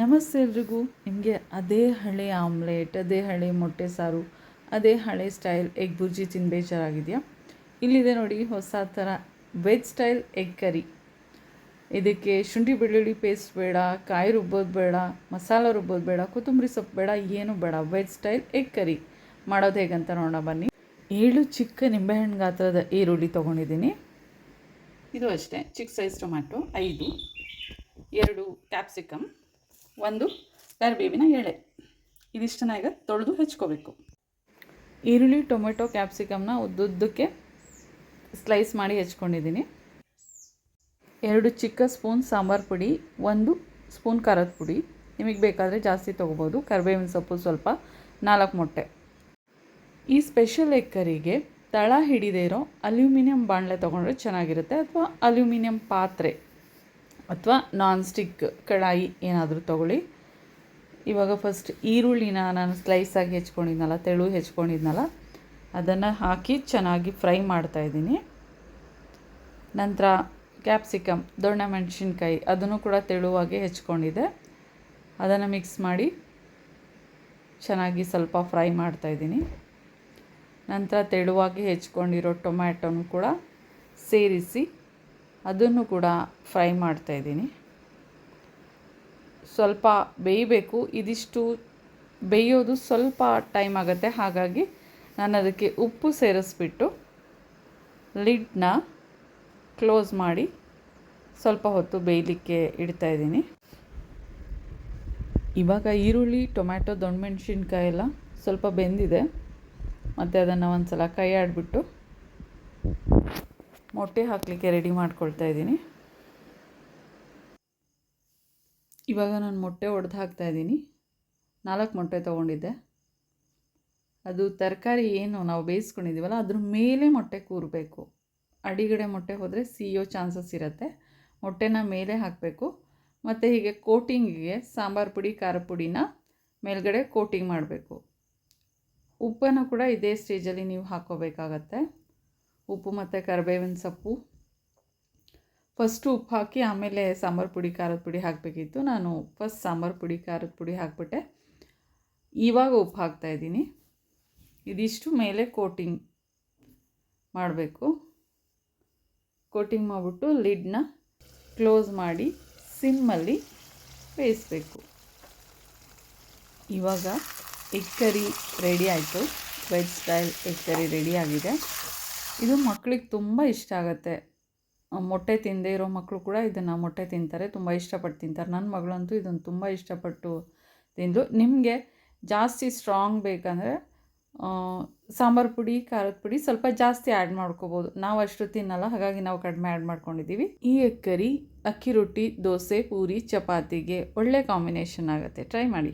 ನಮಸ್ತೆ ಎಲ್ರಿಗೂ. ನಿಮಗೆ ಅದೇ ಹಳೆ ಆಮ್ಲೆಟ್, ಅದೇ ಹಳೆ ಮೊಟ್ಟೆ ಸಾರು, ಅದೇ ಹಳೆ ಸ್ಟೈಲ್ ಎಗ್ ಬುರ್ಜಿ ತಿಂದು ಬೇಜಾರಾಗಿದೆಯಾ ಇಲ್ಲಿದೆ ನೋಡಿ ಹೊಸ ಥರ ವೆಜ್ ಸ್ಟೈಲ್ ಎಗ್ ಕರಿ. ಇದಕ್ಕೆ ಶುಂಠಿ ಬೆಳ್ಳುಳ್ಳಿ ಪೇಸ್ಟ್ ಬೇಡ, ಕಾಯಿ ರುಬ್ಬೋದು ಬೇಡ, ಮಸಾಲ ರುಬ್ಬೋದು ಬೇಡ, ಕೊತ್ತಂಬರಿ ಸೊಪ್ಪು ಬೇಡ, ಏನು ಬೇಡ. Veg style egg curry. ಮಾಡೋದು ಹೇಗಂತ ನೋಡೋಣ ಬನ್ನಿ. ಏಳು ಚಿಕ್ಕ ನಿಂಬೆಹಣ್ಣು ಗಾತ್ರದ ಈರುಳ್ಳಿ ತೊಗೊಂಡಿದ್ದೀನಿ. ಇದು ಅಷ್ಟೇ, ಚಿಕ್ಕ ಸೈಜ್ ಟೊಮ್ಯಾಟೊ, ಐದು, ಎರಡು ಕ್ಯಾಪ್ಸಿಕಮ್. ಒಂದು ಕರಿಬೇವಿನ ಎಳೆ. ಇದಿಷ್ಟನ್ನ ಈಗ ತೊಳೆದು ಹೆಚ್ಕೋಬೇಕು. ಈರುಳ್ಳಿ, ಟೊಮೆಟೊ ಕ್ಯಾಪ್ಸಿಕಮ್ನ ಉದ್ದುದ್ದಕ್ಕೆ ಸ್ಲೈಸ್ ಮಾಡಿ ಹೆಚ್ಕೊಂಡಿದ್ದೀನಿ. ಎರಡು ಚಿಕ್ಕ ಸ್ಪೂನ್ ಸಾಂಬಾರು ಪುಡಿ, ಒಂದು ಸ್ಪೂನ್ ಖಾರದ ಪುಡಿ. ನಿಮಗೆ ಬೇಕಾದರೆ ಜಾಸ್ತಿ ತೊಗೋಬೋದು. ಕರಿಬೇವಿನ ಸೊಪ್ಪು ಸ್ವಲ್ಪ ನಾಲ್ಕು ಮೊಟ್ಟೆ. ಈ ಸ್ಪೆಷಲ್ ಎಗ್ ಕರಿಗೆ ತಳ ಹಿಡಿದೇ ಇರೋ ಅಲ್ಯೂಮಿನಿಯಂ ಬಾಣಲೆ ತೊಗೊಂಡ್ರೆ ಚೆನ್ನಾಗಿರುತ್ತೆ ಅಥವಾ ಅಲ್ಯೂಮಿನಿಯಂ ಪಾತ್ರೆ. ಅಥವಾ ನಾನ್ ಸ್ಟಿಕ್ ಕಡಾಯಿ ಏನಾದರೂ ತೊಗೊಳ್ಳಿ. ಇವಾಗ ಫಸ್ಟ್ ಈರುಳ್ಳಿನ ನಾನು ಸ್ಲೈಸಾಗಿ ಹೆಚ್ಕೊಂಡಿದ್ನಲ್ಲ, ತೆಳು ಹೆಚ್ಕೊಂಡಿದ್ನಲ್ಲ, ಅದನ್ನು ಹಾಕಿ ಚೆನ್ನಾಗಿ ಫ್ರೈ ಮಾಡ್ತಾಯಿದ್ದೀನಿ ನಂತರ ಕ್ಯಾಪ್ಸಿಕಮ್ ದೊಣ್ಣೆ ಮೆಣಸಿನ್ಕಾಯಿ ಅದನ್ನು ಕೂಡ ತೆಳುವಾಗಿ ಹೆಚ್ಕೊಂಡಿದ್ದೆ. ಅದನ್ನು ಮಿಕ್ಸ್ ಮಾಡಿ ಚೆನ್ನಾಗಿ ಸ್ವಲ್ಪ ಫ್ರೈ ಮಾಡ್ತಾಯಿದ್ದೀನಿ ನಂತರ ತೆಳುವಾಗಿ ಹೆಚ್ಕೊಂಡಿರೋ ಟೊಮ್ಯಾಟೊನು ಕೂಡ ಸೇರಿಸಿ ಅದನ್ನು ಕೂಡ ಫ್ರೈ ಮಾಡ್ತಾ ಇದ್ದೀನಿ. ಸ್ವಲ್ಪ ಬೇಯಬೇಕು. ಇದಿಷ್ಟು ಬೇಯೋದು ಸ್ವಲ್ಪ ಟೈಮ್ ಆಗುತ್ತೆ. ಹಾಗಾಗಿ ನಾನು ಅದಕ್ಕೆ ಉಪ್ಪು ಸೇರಿಸ್ಬಿಟ್ಟು ಲಿಡ್ನ ಕ್ಲೋಸ್ ಮಾಡಿ ಸ್ವಲ್ಪ ಹೊತ್ತು ಬೇಯಲಿಕ್ಕೆ ಇಡ್ತಾ ಇದ್ದೀನಿ. ಇವಾಗ ಈರುಳ್ಳಿ, ಟೊಮ್ಯಾಟೊ ದೊಣ್ಮೆಣಸಿನ್ಕಾಯಿ ಎಲ್ಲ ಸ್ವಲ್ಪ ಬೆಂದಿದೆ. ಮತ್ತು ಅದನ್ನು ಒಂದು ಸಲ ಕೈ ಆಡಿಬಿಟ್ಟು ಮೊಟ್ಟೆ ಹಾಕಲಿಕ್ಕೆ ರೆಡಿ ಮಾಡ್ಕೊಳ್ತಾ ಇದ್ದೀನಿ. ಇವಾಗ ನಾನು ಮೊಟ್ಟೆ ಒಡೆದು ಹಾಕ್ತಾಯಿದ್ದೀನಿ ನಾಲ್ಕು ಮೊಟ್ಟೆ ತೊಗೊಂಡಿದ್ದೆ. ಅದು ತರಕಾರಿ ಏನು ನಾವು ಬೇಯಿಸ್ಕೊಂಡಿದ್ದೀವಲ್ಲ, ಅದ್ರ ಮೇಲೆ ಮೊಟ್ಟೆ ಕೂರಬೇಕು. ಅಡಿಗಡೆ ಮೊಟ್ಟೆ ಹೋದರೆ ಸಿಯೋ ಚಾನ್ಸಸ್ ಇರುತ್ತೆ. ಮೊಟ್ಟೆನ ಮೇಲೆ ಹಾಕಬೇಕು. ಮತ್ತು ಹೀಗೆ ಕೋಟಿಂಗಿಗೆ ಸಾಂಬಾರು ಪುಡಿ, ಖಾರ ಪುಡಿನ ಮೇಲ್ಗಡೆ ಕೋಟಿಂಗ್ ಮಾಡಬೇಕು. ಉಪ್ಪನ್ನು ಕೂಡ ಇದೇ ಸ್ಟೇಜಲ್ಲಿ ನೀವು ಹಾಕ್ಕೋಬೇಕಾಗತ್ತೆ ಉಪ್ಪು ಮತ್ತು ಕರಿಬೇವಿನ ಸೊಪ್ಪು. ಫಸ್ಟು ಉಪ್ಪು ಹಾಕಿ ಆಮೇಲೆ ಸಾಂಬಾರು ಪುಡಿ, ಖಾರದ ಪುಡಿ ಹಾಕಬೇಕಿತ್ತು. ನಾನು ಫಸ್ಟ್ ಸಾಂಬಾರು ಪುಡಿ, ಖಾರದ ಪುಡಿ ಹಾಕ್ಬಿಟ್ಟೆ. ಇವಾಗ ಉಪ್ಪು ಹಾಕ್ತಾಯಿದ್ದೀನಿ ಇದಿಷ್ಟು ಮೇಲೆ ಕೋಟಿಂಗ್ ಮಾಡಬೇಕು. ಕೋಟಿಂಗ್ ಮಾಡಿಬಿಟ್ಟು ಲಿಡ್ನ ಕ್ಲೋಸ್ ಮಾಡಿ ಸಿಮ್ಮಲ್ಲಿ ಬೇಯಿಸ್ಬೇಕು. ಇವಾಗ ಎಗ್ ಕರಿ ರೆಡಿ ಆಯಿತು. Veg style egg curry ready ಆಗಿದೆ. ಇದು ಮಕ್ಕಳಿಗೆ ತುಂಬ ಇಷ್ಟ ಆಗುತ್ತೆ. ಮೊಟ್ಟೆ ತಿಂದೇ ಇರೋ ಮಕ್ಕಳು ಕೂಡ ಇದನ್ನು ಮೊಟ್ಟೆ ತಿಂತಾರೆ, ತುಂಬ ಇಷ್ಟಪಟ್ಟು ತಿಂತಾರೆ. ನನ್ನ ಮಗಳಂತೂ ಇದನ್ನು ತುಂಬ ಇಷ್ಟಪಟ್ಟು ತಿಂದು ನಿಮಗೆ ಜಾಸ್ತಿ ಸ್ಟ್ರಾಂಗ್ ಬೇಕಂದರೆ ಸಾಂಬಾರು ಪುಡಿ, ಖಾರದ ಪುಡಿ ಸ್ವಲ್ಪ ಜಾಸ್ತಿ ಆ್ಯಡ್ ಮಾಡ್ಕೋಬೋದು. ನಾವು ಅಷ್ಟು ತಿನ್ನಲ್ಲ, ಹಾಗಾಗಿ ನಾವು ಕಡಿಮೆ ಆ್ಯಡ್ ಮಾಡ್ಕೊಂಡಿದ್ದೀವಿ ಈ ಎಗ್ ಕರಿ, ಅಕ್ಕಿ ರೊಟ್ಟಿ, ದೋಸೆ, ಪೂರಿ, ಚಪಾತಿಗೆ ಒಳ್ಳೆ ಕಾಂಬಿನೇಷನ್ ಆಗುತ್ತೆ. ಟ್ರೈ ಮಾಡಿ.